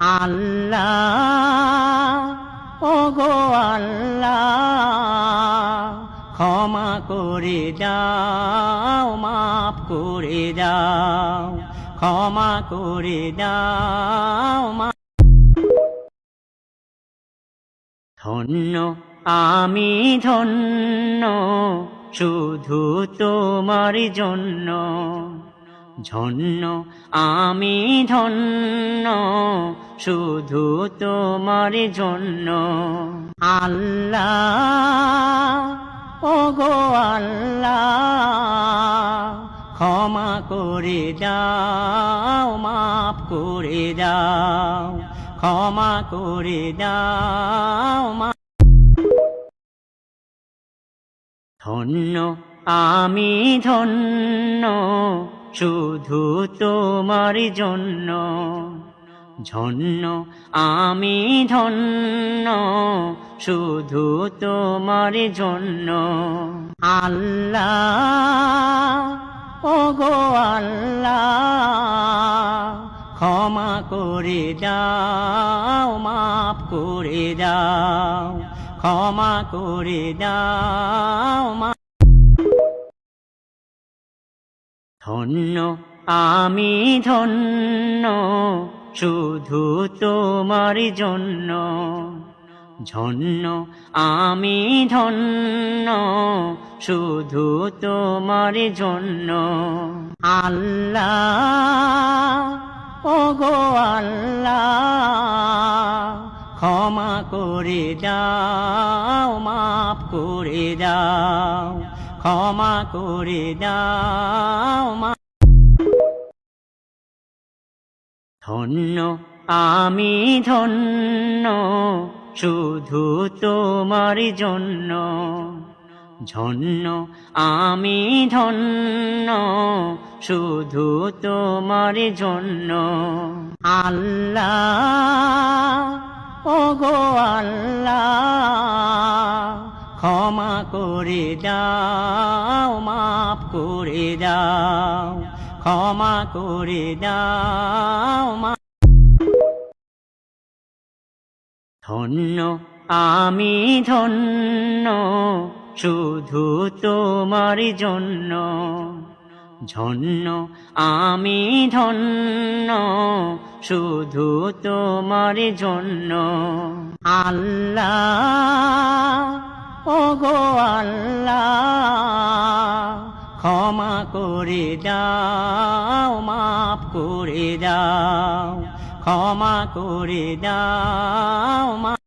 আল্লাহ ও গো আল্লাহ, ক্ষমা করে দাও, মাফ করে দাও, ক্ষমা করে দাও, মা ধন্য, আমি ধন্য, শুধু তোমার জন্য। ধন্য, আমি ধন্য, শুধু তোমার জন্য। আল্লাহ ও গো আল্লাহ, ক্ষমা করে দাও, মাফ করে দাও, ক্ষমা করে দাও ধন্য আমি ধন্য, শুধু তোমার জন্য। ধন্য, আমি ধন্য, শুধু তোমার জন্য। আল্লাহ ও গো আল্লাহ, ক্ষমা করে দাও, মাফ করে দাও, ক্ষমা করে দাও ধন্য, আমি ধন্য, শুধু তোমার জন্য। ধন্য, আমি ধন্য, শুধু তোমার জন্য। আল্লাহ ও গো আল্লাহ করে দাও, মাফ করে দাও, ক্ষমা করে দাও, মা ধন্য, আমি ধন্য, শুধু তোমার জন্য। ধন্য, আমি ধন্য, শুধু তোমার জন্য। আল্লাহ ও গো আল্লাহ, ক্ষমা করে দাও, মাফ করে দাও, ক্ষমা করে দাও ধন্য, আমি ধন্য, শুধু তোমার জন্য। ধন্য, আমি ধন্য, শুধু তোমার জন্য। আল্লাহ ও গো আল্লাহ, ক্ষমা করে দাও, মাফ করে দাও, ক্ষমা করে দাও